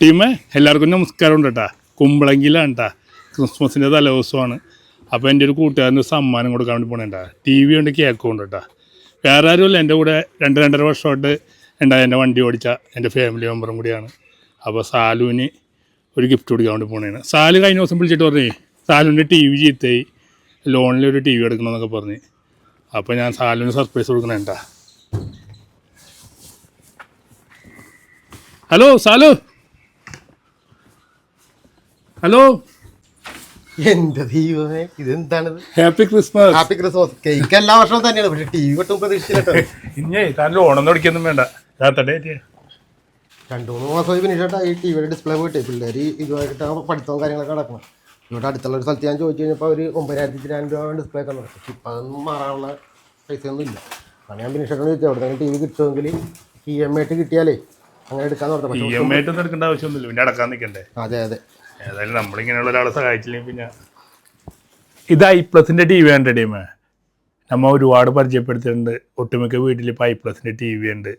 ടീമേ എല്ലാവർക്കും നമസ്കാരം ഉണ്ട് കേട്ടാ കുമ്പളങ്കിലാണ് കേട്ടാ ക്രിസ്മസിന്റെ തലേദിവസമാണ്. അപ്പോൾ എന്റെ ഒരു കൂട്ടുകാരന്റെ സമ്മാനം കൊടുക്കാൻ വേണ്ടി പോകണേട്ടാ ടി വി ഉണ്ട് കേക്കും ഉണ്ട് കേട്ടാ വേറെ ആരുമല്ല. എന്റെ കൂടെ രണ്ട് രണ്ടര വർഷമായിട്ട് ഉണ്ടായ എന്റെ വണ്ടി ഓടിച്ച എന്റെ ഫാമിലി മെമ്പറും കൂടിയാണ്. അപ്പോൾ സാലുവിന് ഒരു ഗിഫ്റ്റ് കൊടുക്കാൻ വേണ്ടി പോണേ സാലു കഴിഞ്ഞ ദിവസം വിളിച്ചിട്ട് പറഞ്ഞേ സാലുവിന്റെ ടി വി ചീത്തയായി. ലോണിൽ ഒരു ടി വി എടുക്കണമെന്നൊക്കെ പറഞ്ഞ്. അപ്പോൾ ഞാൻ സാലുവിന് സർപ്രൈസ് കൊടുക്കണേട്ടാ ഹലോ സാലു. ഹലോ എന്റെ ദൈവമേ ഇതെന്താണിത്? Happy Christmas happy Christmas cake എല്ലാ വർഷവും തന്നെയാണ് പക്ഷെ ടി വി ഒട്ടും പ്രതീക്ഷിച്ചില്ല ഇനി താൻ ലോണൊന്നും അടിക്കൊന്നും വേണ്ട. രണ്ടു മൂന്ന് മാസം പിന്നെ ചേട്ടാ ഈ ടി വിയുടെ ഡിസ്പ്ലേ പോയിട്ട് പിള്ളേർ ഇതുമായിട്ട് പഠിത്തവും കാര്യങ്ങളൊക്കെ നടക്കണം. ഇവിടെ അടുത്തുള്ള ഒരു സ്ഥലത്ത് ഞാൻ ചോദിച്ചു കഴിഞ്ഞപ്പോൾ അവർ ഒമ്പതിനായിരത്തി രണ്ട് രൂപ ഡിസ്പ്ലേ ഒക്കെ നടക്കും പക്ഷെ ഇപ്പം അതൊന്നും മാറാനുള്ള പൈസയൊന്നും ഇല്ല. അങ്ങനെ ഞാൻ പിന്നെ ചോദിച്ചു ചോദിച്ചത്. അവിടെ ടി വി കിട്ടുമെങ്കിൽ ഇ എം ഐ ആയിട്ട് കിട്ടിയാലേ അങ്ങനെ എടുക്കാൻ നോക്കാം ഇ എം ഐ ആയിട്ടൊന്നും എടുക്കേണ്ട ആവശ്യമൊന്നുമില്ല. പിന്നെ അടക്കാൻ നിൽക്കണ്ടേ അതെ അതെ. ഏതായാലും നമ്മളിങ്ങനെയുള്ള ഒരാളെ സഹായിച്ചില്ലെങ്കിൽ പിന്നെ ഇത് ഐ പ്ലസിന്റെ ടി വി ഉണ്ട് ടീമേ നമ്മൾ ഒരുപാട് പരിചയപ്പെടുത്തിയിട്ടുണ്ട്. ഒട്ടുമിക്ക വീട്ടിൽ ഇപ്പോൾ ഐ പ്ലസിന്റെ ടി വി ഉണ്ട്.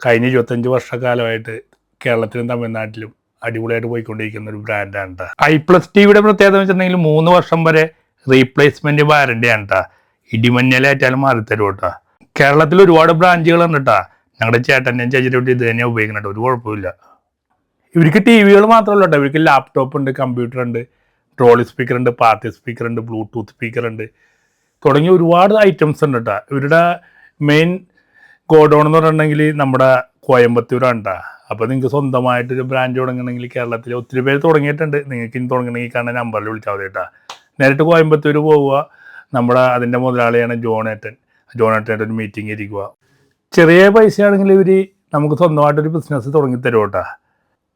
കഴിഞ്ഞ ഇരുപത്തഞ്ച് വർഷക്കാലമായിട്ട് കേരളത്തിലും തമിഴ്നാട്ടിലും അടിപൊളിയായിട്ട് പോയിക്കൊണ്ടിരിക്കുന്ന ഒരു ബ്രാൻഡാണ് കേട്ടോ ഐ പ്ലസ് ടി വിയുടെ പ്രത്യേകത എന്ന് വെച്ചിട്ടുണ്ടെങ്കിൽ മൂന്ന് വർഷം വരെ റീപ്ലേസ്മെന്റ് വാരണ്ടിയാണ് കേട്ടോ ഇടിമഞ്ഞലായിട്ടാലും മാറി തരും കേട്ടോ കേരളത്തിൽ ഒരുപാട് ബ്രാഞ്ചുകളുണ്ട് കേട്ടോ ഞങ്ങളുടെ ചേട്ടന്റെയും ചേച്ചിയുടെ ഇത് തന്നെയാണ് ഉപയോഗിക്കുന്നുണ്ട് ഒരു കുഴപ്പമില്ല ഇവർക്ക് ടി വികൾ മാത്രമല്ല കേട്ടോ ഇവർക്ക് ലാപ്ടോപ്പ് ഉണ്ട് കമ്പ്യൂട്ടർ ഉണ്ട് ട്രോളി സ്പീക്കർ ഉണ്ട് പാർട്ടി സ്പീക്കർ ഉണ്ട് ബ്ലൂടൂത്ത് സ്പീക്കർ ഉണ്ട്. തുടങ്ങിയ ഒരുപാട് ഐറ്റംസ് ഉണ്ട് കേട്ടോ ഇവരുടെ മെയിൻ ഗോഡൗൺ എന്ന് പറഞ്ഞിട്ടുണ്ടെങ്കിൽ നമ്മുടെ കോയമ്പത്തൂരാണ് കേട്ടോ അപ്പോൾ നിങ്ങൾക്ക് സ്വന്തമായിട്ട് ഒരു ബ്രാൻഡ് തുടങ്ങണമെങ്കിൽ കേരളത്തിൽ ഒത്തിരി പേര് തുടങ്ങിയിട്ടുണ്ട്. നിങ്ങൾക്ക് ഇനി തുടങ്ങണമെങ്കിൽ കാണുന്ന നമ്പറിൽ വിളിച്ചാൽ മതി കേട്ടോ നേരിട്ട് കോയമ്പത്തൂർ പോവുക. നമ്മുടെ അതിന്റെ മുതലാളിയാണ് ജോണേട്ടൻ. ജോണേട്ടനായിട്ട് ഒരു മീറ്റിംഗ് ഇരിക്കുക. ചെറിയ പൈസയാണെങ്കിൽ ഇവർ നമുക്ക് സ്വന്തമായിട്ടൊരു ബിസിനസ് തുടങ്ങി തരും കേട്ടോ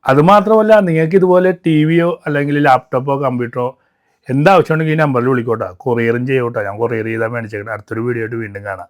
അത് മാത്രമല്ല നിങ്ങൾക്ക് ഇതുപോലെ ടി വിയോ അല്ലെങ്കിൽ ലാപ്ടോപ്പോ കമ്പ്യൂട്ടറോ എന്താവശ്യമുണ്ടെങ്കിൽ ഈ നമ്പറിൽ വിളിക്കോട്ടെ. കൊറിയറും ചെയ്യോട്ടെ ഞാൻ കൊറിയർ ചെയ്താൽ മേടിച്ചേക്കട്ടെ അടുത്തൊരു വീഡിയോ ആയിട്ട് വീണ്ടും കാണാം.